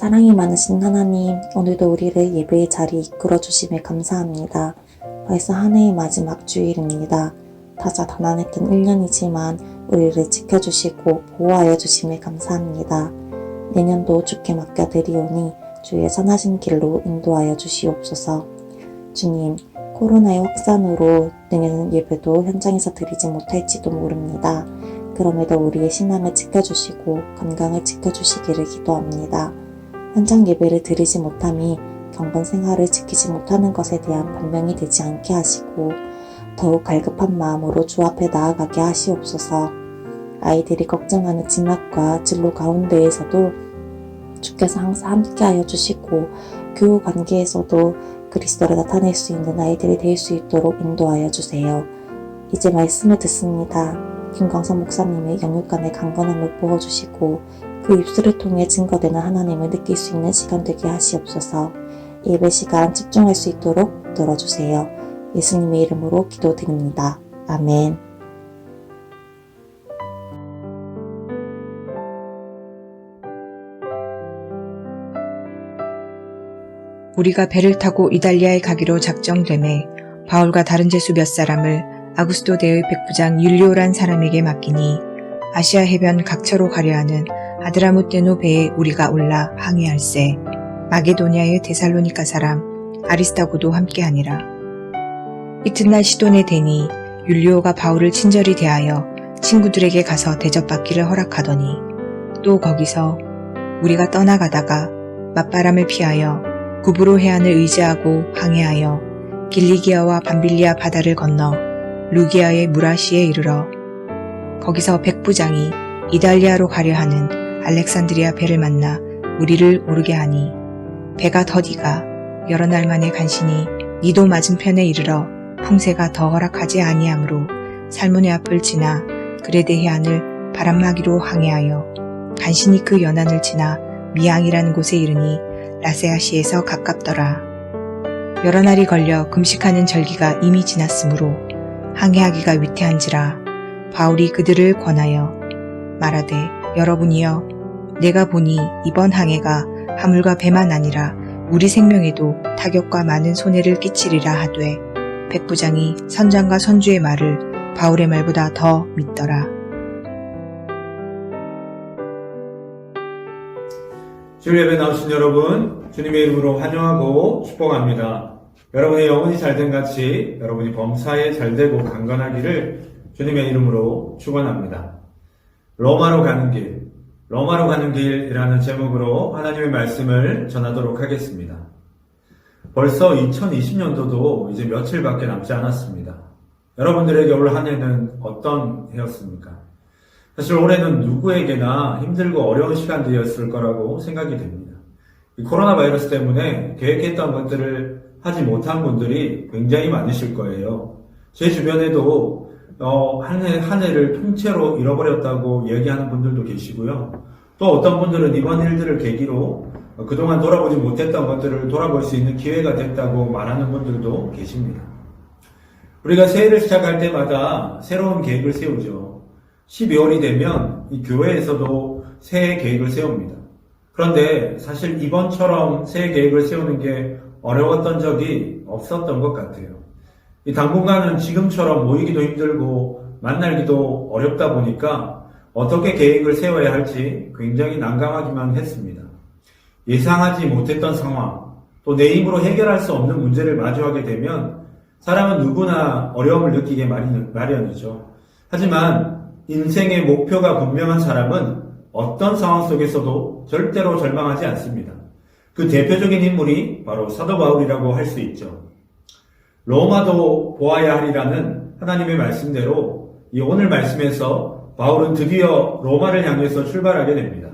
사랑이 많으신 하나님, 오늘도 우리를 예배의 자리에 이끌어 주심에 감사합니다. 벌써 한 해의 마지막 주일입니다. 다자다난했던 1년이지만 우리를 지켜주시고 보호하여 주심에 감사합니다. 내년도 주께 맡겨드리오니 주의 선하신 길로 인도하여 주시옵소서. 주님, 코로나의 확산으로 내년 예배도 현장에서 드리지 못할지도 모릅니다. 그럼에도 우리의 신앙을 지켜주시고 건강을 지켜주시기를 기도합니다. 현장 예배를 드리지 못함이 경건 생활을 지키지 못하는 것에 대한 변명이 되지 않게 하시고 더욱 갈급한 마음으로 주 앞에 나아가게 하시옵소서. 아이들이 걱정하는 진학과 진로 가운데에서도 주께서 항상 함께하여 주시고 교우 관계에서도 그리스도를 나타낼 수 있는 아이들이 될 수 있도록 인도하여 주세요. 이제 말씀을 듣습니다. 김광선 목사님의 영육간의 강건함을 부어주시고 그 입술을 통해 증거되는 하나님을 느낄 수 있는 시간 되게 하시옵소서. 예배 시간 집중할 수 있도록 들어주세요. 예수님의 이름으로 기도드립니다. 아멘. 우리가 배를 타고 이달리아에 가기로 작정됨에 바울과 다른 제수 몇 사람을 아구스도 대의 백부장 율리오란 사람에게 맡기니 아시아 해변 각처로 가려 하는 아드라무테노 배에 우리가 올라 항해할세 마게도니아의 데살로니카 사람 아리스타고도 함께하니라. 이튿날 시돈에 대니 율리오가 바울을 친절히 대하여 친구들에게 가서 대접받기를 허락하더니 또 거기서 우리가 떠나가다가 맞바람을 피하여 구브로 해안을 의지하고 항해하여 길리기아와 밤빌리아 바다를 건너 루기아의 무라시에 이르러 거기서 백부장이 이달리아로 가려 하는 알렉산드리아 배를 만나 우리를 오르게 하니 배가 더디가 여러 날 만에 간신히 니도 맞은편에 이르러 풍세가 더 허락하지 아니하므로 살문의 앞을 지나 그레데 해안을 바람막이로 항해하여 간신히 그 연안을 지나 미앙이라는 곳에 이르니 라세아시에서 가깝더라. 여러 날이 걸려 금식하는 절기가 이미 지났으므로 항해하기가 위태한지라 바울이 그들을 권하여 말하되 여러분이여 내가 보니 이번 항해가 하물과 배만 아니라 우리 생명에도 타격과 많은 손해를 끼치리라 하되 백부장이 선장과 선주의 말을 바울의 말보다 더 믿더라. 주일 예배 나오신 여러분, 주님의 이름으로 환영하고 축복합니다. 여러분의 영혼이 잘된 같이 여러분이 범사에 잘되고 강건하기를 주님의 이름으로 축원합니다. 로마로 가는 길, 로마로 가는 길이라는 제목으로 하나님의 말씀을 전하도록 하겠습니다. 벌써 2020년도도 이제 며칠밖에 남지 않았습니다. 여러분들에게 올 한 해는 어떤 해였습니까? 사실 올해는 누구에게나 힘들고 어려운 시간들이었을 거라고 생각이 됩니다. 이 코로나 바이러스 때문에 계획했던 것들을 하지 못한 분들이 굉장히 많으실 거예요. 제 주변에도 어, 한 해, 한 해를 통째로 잃어버렸다고 얘기하는 분들도 계시고요. 또 어떤 분들은 이번 일들을 계기로 어, 그동안 돌아보지 못했던 것들을 돌아볼 수 있는 기회가 됐다고 말하는 분들도 계십니다. 우리가 새해를 시작할 때마다 새로운 계획을 세우죠. 12월이 되면 이 교회에서도 새해 계획을 세웁니다. 그런데 사실 이번처럼 새해 계획을 세우는 게 어려웠던 적이 없었던 것 같아요. 이 당분간은 지금처럼 모이기도 힘들고 만나기도 어렵다 보니까 어떻게 계획을 세워야 할지 굉장히 난감하기만 했습니다. 예상하지 못했던 상황, 또 내 힘으로 해결할 수 없는 문제를 마주하게 되면 사람은 누구나 어려움을 느끼게 마련- 마련이죠. 하지만 인생의 목표가 분명한 사람은 어떤 상황 속에서도 절대로 절망하지 않습니다. 그 대표적인 인물이 바로 사도 바울이라고 할 수 있죠. 로마도 보아야 하리라는 하나님의 말씀대로 이 오늘 말씀에서 바울은 드디어 로마를 향해서 출발하게 됩니다.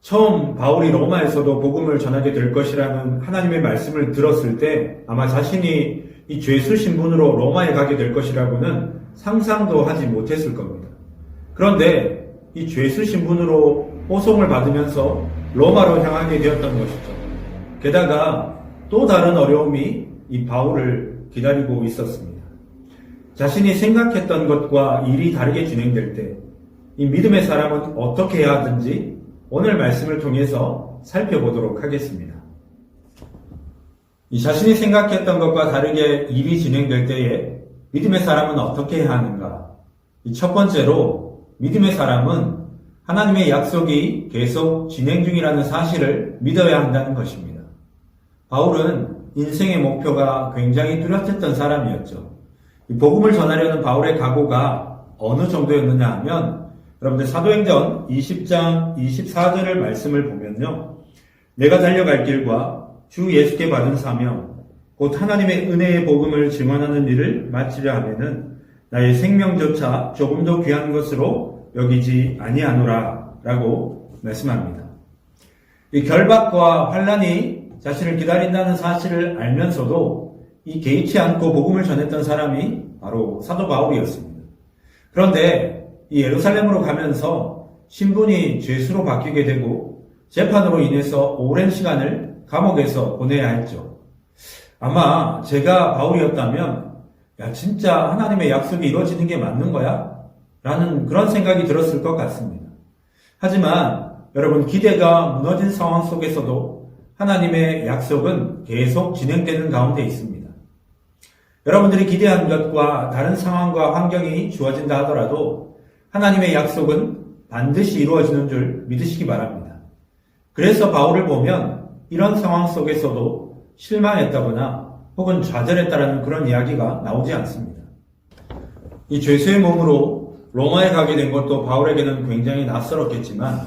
처음 바울이 로마에서도 복음을 전하게 될 것이라는 하나님의 말씀을 들었을 때 아마 자신이 이 죄수 신분으로 로마에 가게 될 것이라고는 상상도 하지 못했을 겁니다. 그런데 이 죄수 신분으로 호송을 받으면서 로마로 향하게 되었던 것이죠. 게다가 또 다른 어려움이 이 바울을 기다리고 있었습니다. 자신이 생각했던 것과 일이 다르게 진행될 때 이 믿음의 사람은 어떻게 해야 하든지 오늘 말씀을 통해서 살펴보도록 하겠습니다. 이 자신이 생각했던 것과 다르게 일이 진행될 때에 믿음의 사람은 어떻게 해야 하는가? 이 첫 번째로 믿음의 사람은 하나님의 약속이 계속 진행 중이라는 사실을 믿어야 한다는 것입니다. 바울은 인생의 목표가 굉장히 뚜렷했던 사람이었죠. 이 복음을 전하려는 바울의 각오가 어느 정도였느냐 하면 여러분들 사도행전 20장 24절을 말씀을 보면요. 내가 달려갈 길과 주 예수께 받은 사명 곧 하나님의 은혜의 복음을 증언하는 일을 마치려 하면은 나의 생명조차 조금도 귀한 것으로 여기지 아니하노라 라고 말씀합니다. 이 결박과 환란이 자신을 기다린다는 사실을 알면서도 이 개의치 않고 복음을 전했던 사람이 바로 사도 바울이었습니다. 그런데 이 예루살렘으로 가면서 신분이 죄수로 바뀌게 되고 재판으로 인해서 오랜 시간을 감옥에서 보내야 했죠. 아마 제가 바울이었다면 야 진짜 하나님의 약속이 이루어지는 게 맞는 거야? 라는 그런 생각이 들었을 것 같습니다. 하지만 여러분 기대가 무너진 상황 속에서도 하나님의 약속은 계속 진행되는 가운데 있습니다. 여러분들이 기대한 것과 다른 상황과 환경이 주어진다 하더라도 하나님의 약속은 반드시 이루어지는 줄 믿으시기 바랍니다. 그래서 바울을 보면 이런 상황 속에서도 실망했다거나 혹은 좌절했다라는 그런 이야기가 나오지 않습니다. 이 죄수의 몸으로 로마에 가게 된 것도 바울에게는 굉장히 낯설었겠지만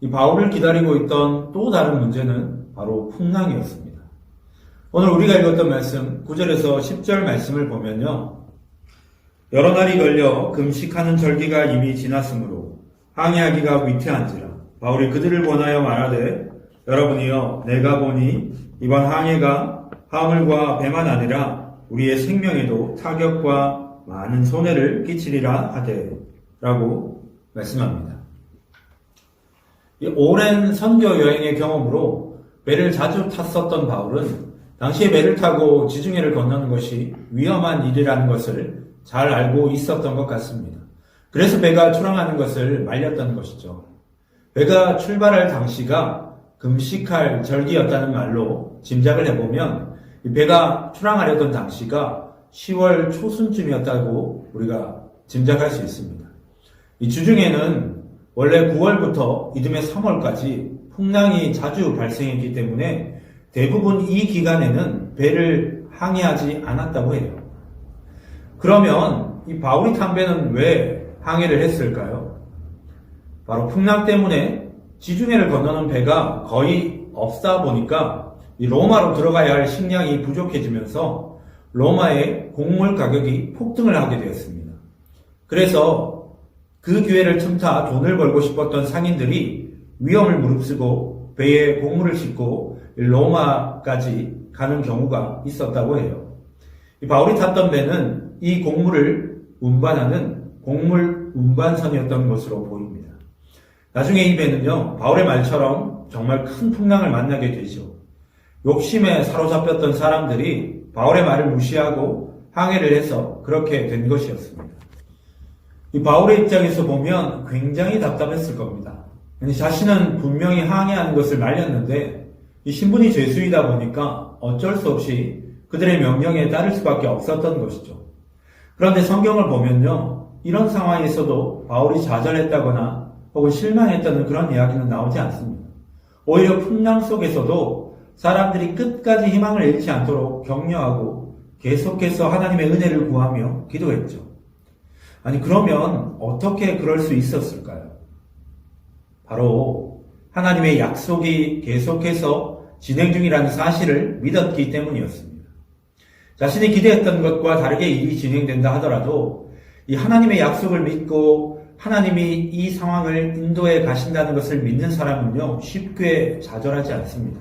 이 바울을 기다리고 있던 또 다른 문제는 바로 풍랑이었습니다. 오늘 우리가 읽었던 말씀 9절에서 10절 말씀을 보면요. 여러 날이 걸려 금식하는 절기가 이미 지났으므로 항해하기가 위태한지라 바울이 그들을 권하여 말하되 여러분이여 내가 보니 이번 항해가 화물과 배만 아니라 우리의 생명에도 타격과 많은 손해를 끼치리라 하되 라고 말씀합니다. 이 오랜 선교 여행의 경험으로 배를 자주 탔었던 바울은 당시에 배를 타고 지중해를 건너는 것이 위험한 일이라는 것을 잘 알고 있었던 것 같습니다. 그래서 배가 출항하는 것을 말렸던 것이죠. 배가 출발할 당시가 금식할 절기였다는 말로 짐작을 해보면 이 배가 출항하려던 당시가 10월 초순쯤이었다고 우리가 짐작할 수 있습니다. 이 주중에는 원래 9월부터 이듬해 3월까지 풍랑이 자주 발생했기 때문에 대부분 이 기간에는 배를 항해하지 않았다고 해요. 그러면 이 바울이 탄 배는 왜 항해를 했을까요? 바로 풍랑 때문에 지중해를 건너는 배가 거의 없다 보니까 이 로마로 들어가야 할 식량이 부족해지면서 로마의 곡물 가격이 폭등을 하게 되었습니다. 그래서 그 기회를 틈타 돈을 벌고 싶었던 상인들이 위험을 무릅쓰고 배에 곡물을 싣고 로마까지 가는 경우가 있었다고 해요. 이 바울이 탔던 배는 이 곡물을 운반하는 곡물 운반선이었던 것으로 보입니다. 나중에 이 배는요, 바울의 말처럼 정말 큰 풍랑을 만나게 되죠. 욕심에 사로잡혔던 사람들이 바울의 말을 무시하고 항해를 해서 그렇게 된 것이었습니다. 이 바울의 입장에서 보면 굉장히 답답했을 겁니다. 자신은 분명히 항해하는 것을 말렸는데 이 신분이 죄수이다 보니까 어쩔 수 없이 그들의 명령에 따를 수밖에 없었던 것이죠. 그런데 성경을 보면요. 이런 상황에서도 바울이 좌절했다거나 혹은 실망했다는 그런 이야기는 나오지 않습니다. 오히려 풍랑 속에서도 사람들이 끝까지 희망을 잃지 않도록 격려하고 계속해서 하나님의 은혜를 구하며 기도했죠. 아니, 그러면 어떻게 그럴 수 있었을까요? 바로 하나님의 약속이 계속해서 진행 중이라는 사실을 믿었기 때문이었습니다. 자신이 기대했던 것과 다르게 일이 진행된다 하더라도 이 하나님의 약속을 믿고 하나님이 이 상황을 인도해 가신다는 것을 믿는 사람은요, 쉽게 좌절하지 않습니다.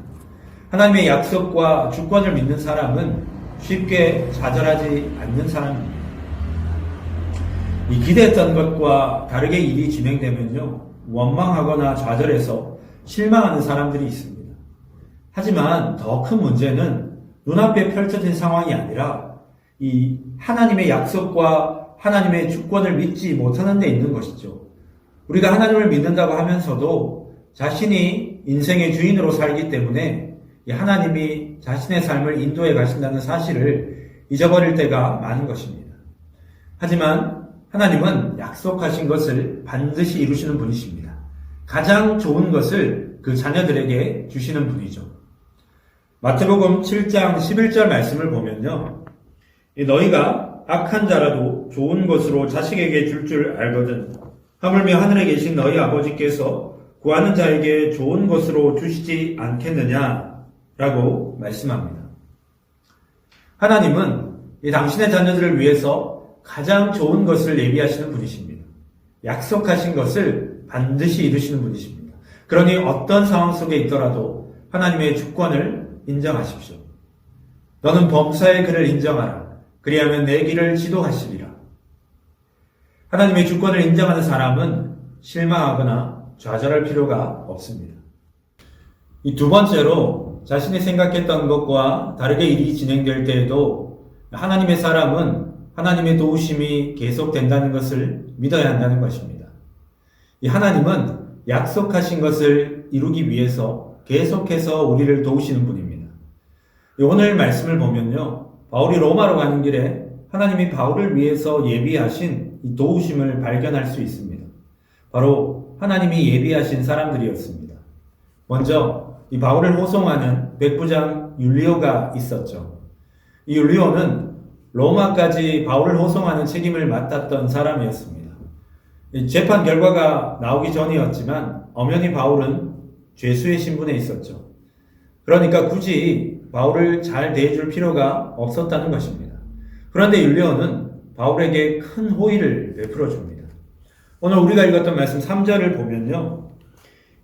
하나님의 약속과 주권을 믿는 사람은 쉽게 좌절하지 않는 사람입니다. 이 기대했던 것과 다르게 일이 진행되면요, 원망하거나 좌절해서 실망하는 사람들이 있습니다. 하지만 더 큰 문제는 눈앞에 펼쳐진 상황이 아니라 이 하나님의 약속과 하나님의 주권을 믿지 못하는 데 있는 것이죠. 우리가 하나님을 믿는다고 하면서도 자신이 인생의 주인으로 살기 때문에 이 하나님이 자신의 삶을 인도해 가신다는 사실을 잊어버릴 때가 많은 것입니다. 하지만 하나님은 약속하신 것을 반드시 이루시는 분이십니다. 가장 좋은 것을 그 자녀들에게 주시는 분이죠. 마태복음 7장 11절 말씀을 보면요. 이 너희가 악한 자라도 좋은 것으로 자식에게 줄줄 알거든. 하물며 하늘에 계신 너희 아버지께서 구하는 자에게 좋은 것으로 주시지 않겠느냐? 라고 말씀합니다. 하나님은 이 당신의 자녀들을 위해서 가장 좋은 것을 예비하시는 분이십니다. 약속하신 것을 반드시 이루시는 분이십니다. 그러니 어떤 상황 속에 있더라도 하나님의 주권을 인정하십시오. 너는 범사의 그를 인정하라. 그리하면 내 길을 지도하시리라. 하나님의 주권을 인정하는 사람은 실망하거나 좌절할 필요가 없습니다. 이 두 번째로 자신이 생각했던 것과 다르게 일이 진행될 때에도 하나님의 사람은 하나님의 도우심이 계속된다는 것을 믿어야 한다는 것입니다. 이 하나님은 약속하신 것을 이루기 위해서 계속해서 우리를 도우시는 분입니다. 이 오늘 말씀을 보면요. 바울이 로마로 가는 길에 하나님이 바울을 위해서 예비하신 이 도우심을 발견할 수 있습니다. 바로 하나님이 예비하신 사람들이었습니다. 먼저 이 바울을 호송하는 백부장 율리오가 있었죠. 이 율리오는 로마까지 바울을 호송하는 책임을 맡았던 사람이었습니다. 이 재판 결과가 나오기 전이었지만 엄연히 바울은 죄수의 신분에 있었죠. 그러니까 굳이 바울을 잘 대해줄 필요가 없었다는 것입니다. 그런데 율리오는 바울에게 큰 호의를 베풀어 줍니다. 오늘 우리가 읽었던 말씀 3절을 보면요.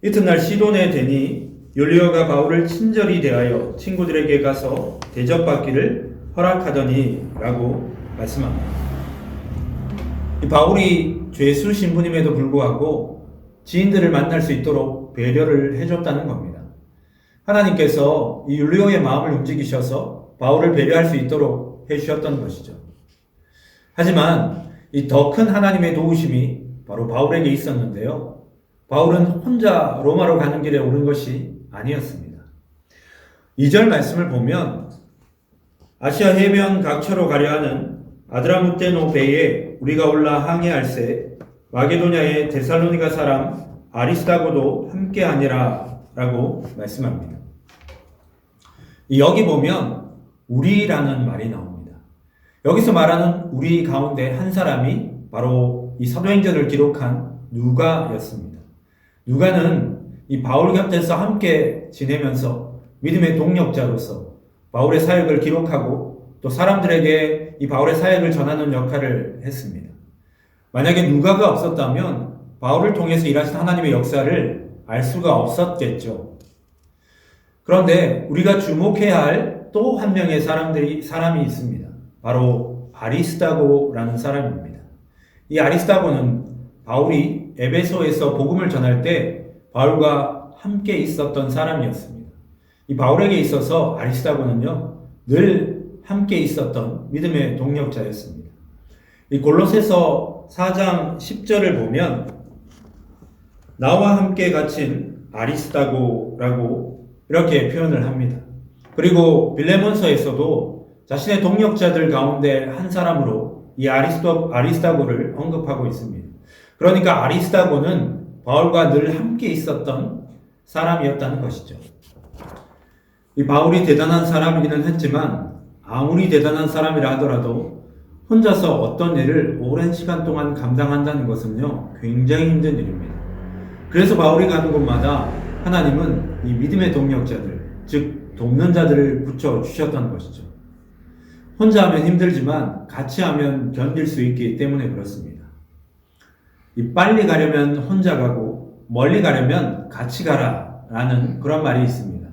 이튿날 시돈에 되니 율리오가 바울을 친절히 대하여 친구들에게 가서 대접받기를 허락하더니 라고 말씀합니다. 이 바울이 죄수 신분임에도 불구하고 지인들을 만날 수 있도록 배려를 해줬다는 겁니다. 하나님께서 이 율리오의 마음을 움직이셔서 바울을 배려할 수 있도록 해주셨던 것이죠. 하지만 이 더 큰 하나님의 도우심이 바로 바울에게 있었는데요. 바울은 혼자 로마로 가는 길에 오른 것이 아니었습니다. 2절 말씀을 보면 아시아 해변 각처로 가려 하는 아드라무테노 배에 우리가 올라 항해할세 마게도냐의 데살로니가 사람 아리스다고도 함께하니라 라고 말씀합니다. 여기 보면 우리라는 말이 나옵니다. 여기서 말하는 우리 가운데 한 사람이 바로 이 사도행전을 기록한 누가였습니다. 누가는 이 바울 곁에서 함께 지내면서 믿음의 동력자로서 바울의 사역을 기록하고 또 사람들에게 이 바울의 사역을 전하는 역할을 했습니다. 만약에 누가가 없었다면 바울을 통해서 일하신 하나님의 역사를 알 수가 없었겠죠. 그런데 우리가 주목해야 할 또 한 명의 사람들이 사람이 있습니다. 바로 아리스다고라는 사람입니다. 이 아리스다고는 바울이 에베소에서 복음을 전할 때 바울과 함께 있었던 사람이었습니다. 이 바울에게 있어서 아리스다고는요 늘 함께 있었던 믿음의 동력자였습니다. 이 골로새서 4장 10절을 보면 나와 함께 갇힌 아리스다고라고 이렇게 표현을 합니다. 그리고 빌레몬서에서도 자신의 동력자들 가운데 한 사람으로 이 아리스도, 아리스다고를 언급하고 있습니다. 그러니까 아리스다고는 바울과 늘 함께 있었던 사람이었다는 것이죠. 이 바울이 대단한 사람이기는 했지만 아무리 대단한 사람이라 하더라도 혼자서 어떤 일을 오랜 시간 동안 감당한다는 것은요 굉장히 힘든 일입니다. 그래서 바울이 가는 곳마다 하나님은 이 믿음의 동력자들, 즉 돕는 자들을 붙여 주셨던 것이죠. 혼자 하면 힘들지만 같이 하면 견딜 수 있기 때문에 그렇습니다. 이 빨리 가려면 혼자 가고 멀리 가려면 같이 가라 라는 그런 말이 있습니다.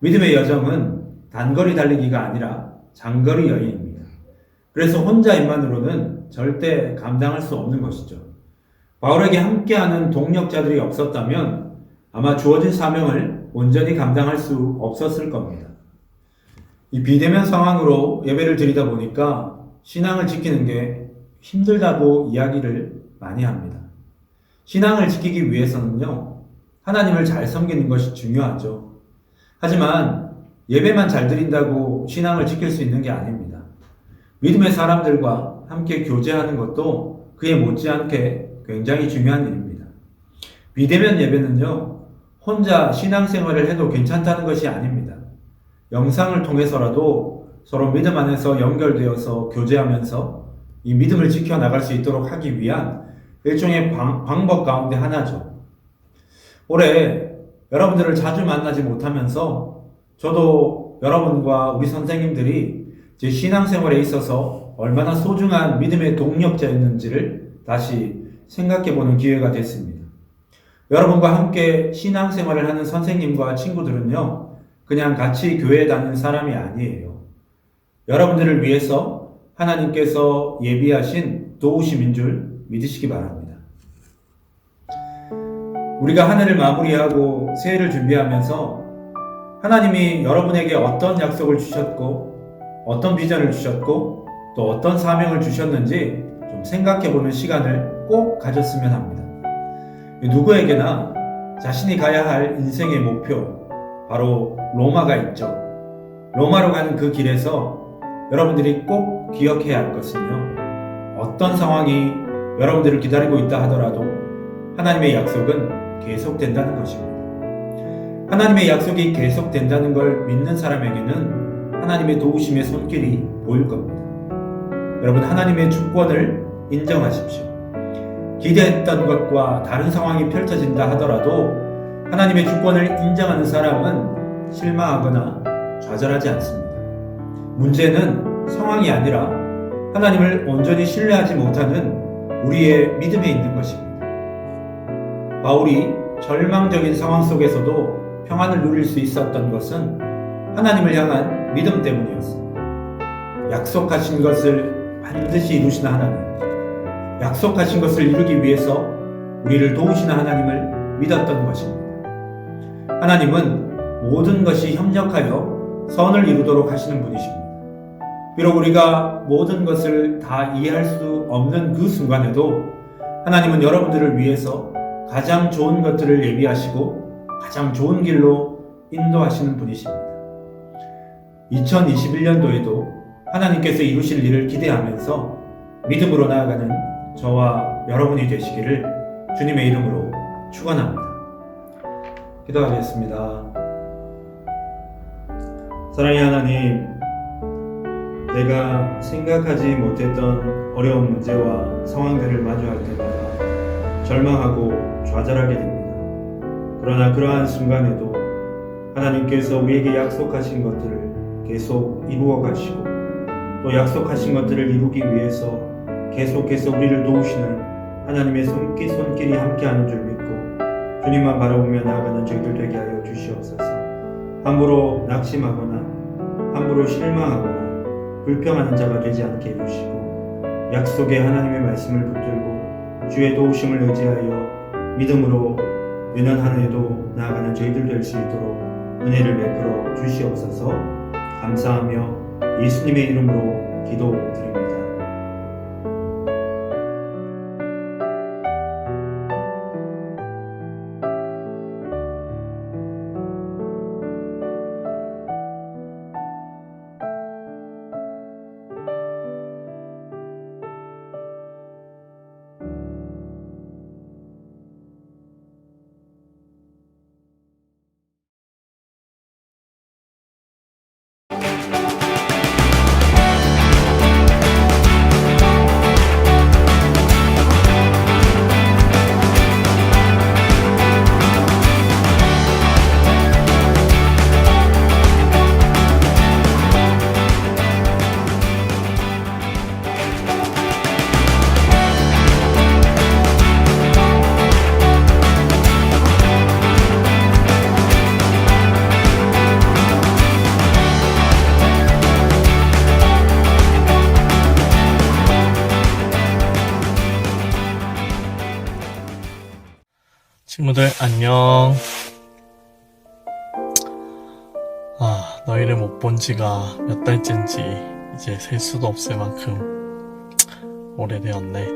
믿음의 여정은 단거리 달리기가 아니라 장거리 여행입니다. 그래서 혼자 인만으로는 절대 감당할 수 없는 것이죠. 바울에게 함께하는 동력자들이 없었다면 아마 주어진 사명을 온전히 감당할 수 없었을 겁니다. 이 비대면 상황으로 예배를 드리다 보니까 신앙을 지키는 게 힘들다고 이야기를 많이 합니다. 신앙을 지키기 위해서는요, 하나님을 잘 섬기는 것이 중요하죠. 하지만 예배만 잘 드린다고 신앙을 지킬 수 있는 게 아닙니다. 믿음의 사람들과 함께 교제하는 것도 그에 못지않게 굉장히 중요한 일입니다. 비대면 예배는요, 혼자 신앙생활을 해도 괜찮다는 것이 아닙니다. 영상을 통해서라도 서로 믿음 안에서 연결되어서 교제하면서 이 믿음을 지켜나갈 수 있도록 하기 위한 일종의 방, 방법 가운데 하나죠. 올해 여러분들을 자주 만나지 못하면서 저도 여러분과 우리 선생님들이 제 신앙생활에 있어서 얼마나 소중한 믿음의 동력자였는지를 다시 생각해 보는 기회가 됐습니다. 여러분과 함께 신앙생활을 하는 선생님과 친구들은요, 그냥 같이 교회 다니는 사람이 아니에요. 여러분들을 위해서 하나님께서 예비하신 도우심인 줄 믿으시기 바랍니다. 우리가 한 해를 마무리하고 새해를 준비하면서 하나님이 여러분에게 어떤 약속을 주셨고, 어떤 비전을 주셨고, 또 어떤 사명을 주셨는지 좀 생각해 보는 시간을 꼭 가졌으면 합니다. 누구에게나 자신이 가야 할 인생의 목표, 바로 로마가 있죠. 로마로 가는 그 길에서 여러분들이 꼭 기억해야 할 것은요. 어떤 상황이 여러분들을 기다리고 있다 하더라도 하나님의 약속은 계속된다는 것입니다. 하나님의 약속이 계속된다는 걸 믿는 사람에게는 하나님의 도우심의 손길이 보일 겁니다. 여러분, 하나님의 주권을 인정하십시오. 기대했던 것과 다른 상황이 펼쳐진다 하더라도 하나님의 주권을 인정하는 사람은 실망하거나 좌절하지 않습니다. 문제는 상황이 아니라 하나님을 온전히 신뢰하지 못하는 우리의 믿음에 있는 것입니다. 바울이 절망적인 상황 속에서도 평안을 누릴 수 있었던 것은 하나님을 향한 믿음 때문이었습니다. 약속하신 것을 반드시 이루시는 하나님, 약속하신 것을 이루기 위해서 우리를 도우시는 하나님을 믿었던 것입니다. 하나님은 모든 것이 협력하여 선을 이루도록 하시는 분이십니다. 비록 우리가 모든 것을 다 이해할 수 없는 그 순간에도 하나님은 여러분들을 위해서 가장 좋은 것들을 예비하시고 가장 좋은 길로 인도하시는 분이십니다. 2021년도에도 하나님께서 이루실 일을 기대하면서 믿음으로 나아가는 저와 여러분이 되시기를 주님의 이름으로 축원합니다. 기도하겠습니다. 사랑의 하나님, 내가 생각하지 못했던 어려운 문제와 상황들을 마주할 때마다 절망하고 좌절하게 됩니다. 그러나 그러한 순간에도 하나님께서 우리에게 약속하신 것들을 계속 이루어 가시고 또 약속하신 것들을 이루기 위해서 계속해서 우리를 도우시는 하나님의 손길, 손길이 함께하는 줄 믿고 주님만 바라보며 나아가는 저희들 되게 하여 주시옵소서. 함부로 낙심하거나 함부로 실망하거나 불평하는 자가 되지 않게 해주시고 약속의 하나님의 말씀을 붙들고 주의 도우심을 의지하여 믿음으로 내년 한 해도 나아가는 저희들 될 수 있도록 은혜를 베풀어 주시옵소서 감사하며 예수님의 이름으로 기도드립니다. 안녕. 아, 너희를 못 본 지가 몇 달째인지 이제 셀 수도 없을 만큼 오래되었네.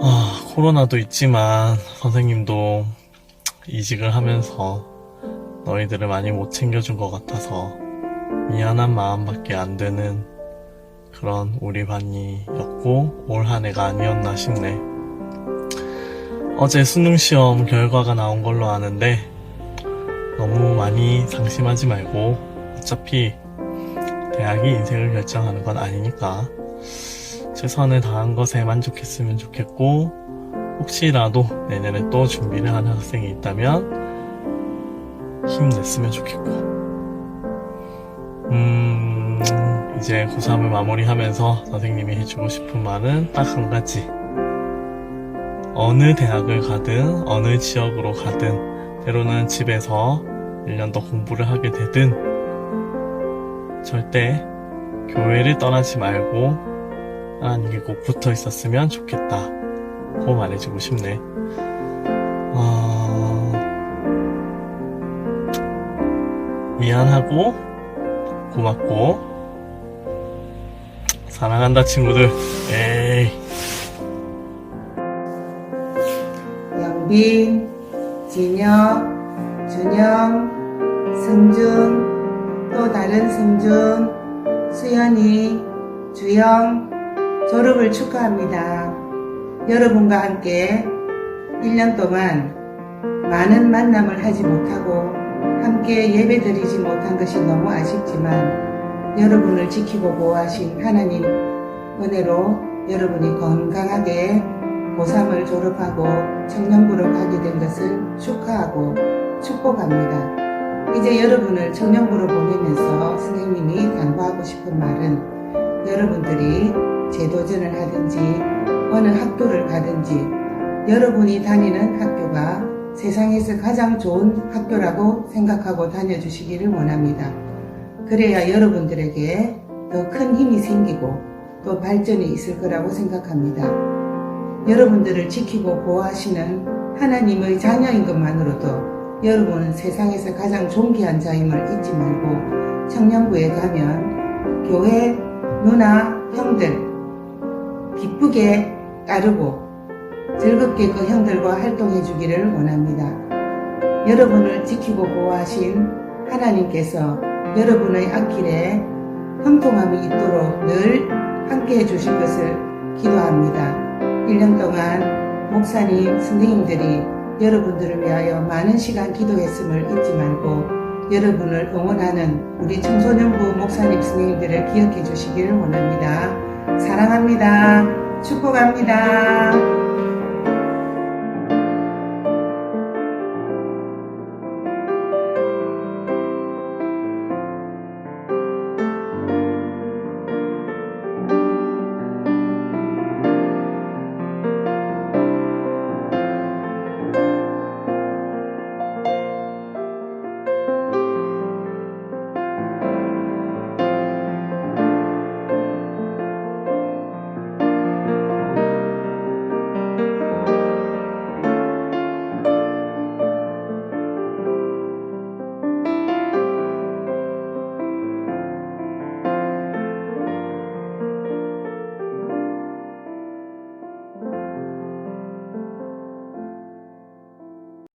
아, 코로나도 있지만 선생님도 이직을 하면서 너희들을 많이 못 챙겨준 것 같아서 미안한 마음밖에 안 드는 그런 우리 반이었고 올 한 해가 아니었나 싶네. 어제 수능 시험 결과가 나온 걸로 아는데 너무 많이 상심하지 말고 어차피 대학이 인생을 결정하는 건 아니니까 최선을 다한 것에 만족했으면 좋겠고 혹시라도 내년에 또 준비를 하는 학생이 있다면 힘냈으면 좋겠고. 음 이제 고3을 마무리하면서 선생님이 해주고 싶은 말은 딱 한 가지 어느 대학을 가든 어느 지역으로 가든 때로는 집에서 1년 더 공부를 하게 되든 절대 교회를 떠나지 말고 하나님께 꼭 붙어 있었으면 좋겠다. 고 말해주고 싶네. 어... 미안하고 고맙고 사랑한다 친구들. 에이. 영빈, 진혁, 준영, 승준, 또 다른 승준, 수연이, 주영, 졸업을 축하합니다. 여러분과 함께 1년 동안 많은 만남을 하지 못하고 함께 예배 드리지 못한 것이 너무 아쉽지만 여러분을 지키고 보호하신 하나님 은혜로 여러분이 건강하게 고3을 졸업하고 청년부로 가게 된 것을 축하하고 축복합니다. 이제 여러분을 청년부로 보내면서 선생님이 당부하고 싶은 말은 여러분들이 재도전을 하든지 어느 학교를 가든지 여러분이 다니는 학교가 세상에서 가장 좋은 학교라고 생각하고 다녀주시기를 원합니다. 그래야 여러분들에게 더 큰 힘이 생기고 또 발전이 있을 거라고 생각합니다. 여러분들을 지키고 보호하시는 하나님의 자녀인 것만으로도 여러분은 세상에서 가장 존귀한 자임을 잊지 말고 청년부에 가면 교회 누나 형들 기쁘게 따르고 즐겁게 그 형들과 활동해 주기를 원합니다. 여러분을 지키고 보호하신 하나님께서 여러분의 앞길에 형통함이 있도록 늘 함께 해 주실 것을 기도합니다. 1년 동안 목사님, 선생님들이 여러분들을 위하여 많은 시간 기도했음을 잊지 말고 여러분을 응원하는 우리 청소년부 목사님, 선생님들을 기억해 주시기를 원합니다. 사랑합니다. 축복합니다.